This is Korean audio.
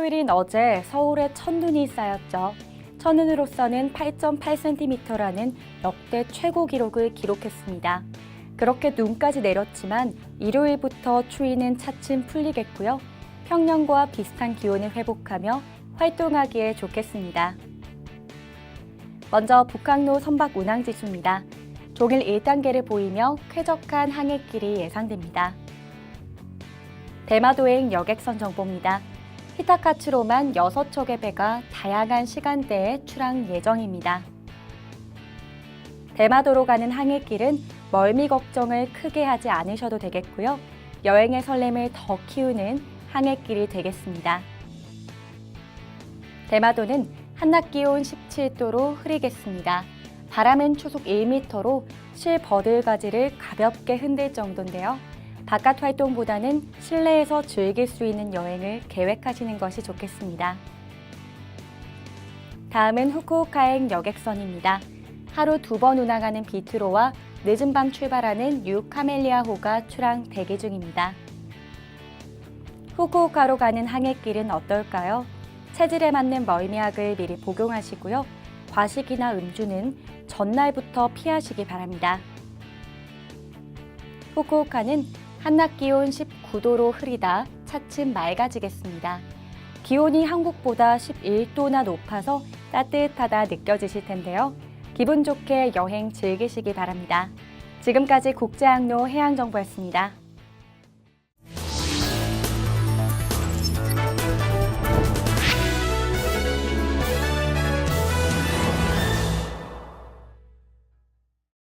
흐린 어제 서울에 첫눈이 쌓였죠. 첫눈으로서는 8.8cm라는 역대 최고 기록을 기록했습니다. 그렇게 눈까지 내렸지만 일요일부터 추위는 차츰 풀리겠고요. 평년과 비슷한 기온을 회복하며 활동하기에 좋겠습니다. 먼저 북항로 선박 운항 지수입니다. 종일 1단계를 보이며 쾌적한 항해길이 예상됩니다. 대마도행 여객선 정보입니다. 히타카츠로만 6척의 배가 다양한 시간대에 출항 예정입니다. 대마도로 가는 항해길은 멀미 걱정을 크게 하지 않으셔도 되겠고요. 여행의 설렘을 더 키우는 항해길이 되겠습니다. 대마도는 한낮 기온 17도로 흐리겠습니다. 바람은 초속 1m로 실 버들가지를 가볍게 흔들 정도인데요. 바깥 활동보다는 실내에서 즐길 수 있는 여행을 계획하시는 것이 좋겠습니다. 다음은 후쿠오카행 여객선입니다. 하루 두 번 운항하는 비트로와 늦은 밤 출발하는 유 카멜리아호가 출항 대기 중입니다. 후쿠오카로 가는 항해길은 어떨까요? 체질에 맞는 멀미약을 미리 복용하시고요. 과식이나 음주는 전날부터 피하시기 바랍니다. 후쿠오카는 한낮 기온 19도로 흐리다 차츰 맑아지겠습니다. 기온이 한국보다 11도나 높아서 따뜻하다 느껴지실 텐데요. 기분 좋게 여행 즐기시기 바랍니다. 지금까지 국제항로 해양정보였습니다.